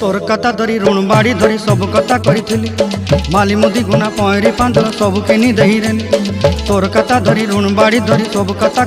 তোর কথা ধরি, ঋণ বাড়ি ধরি, সব কথা করিছিলি মালি মুদি গুনা, পয়রি পাঁচ সবুকে নি দেহিরেনি। তোর কথা ধরি, ঋণ বাড়ি ধরি, সব কথা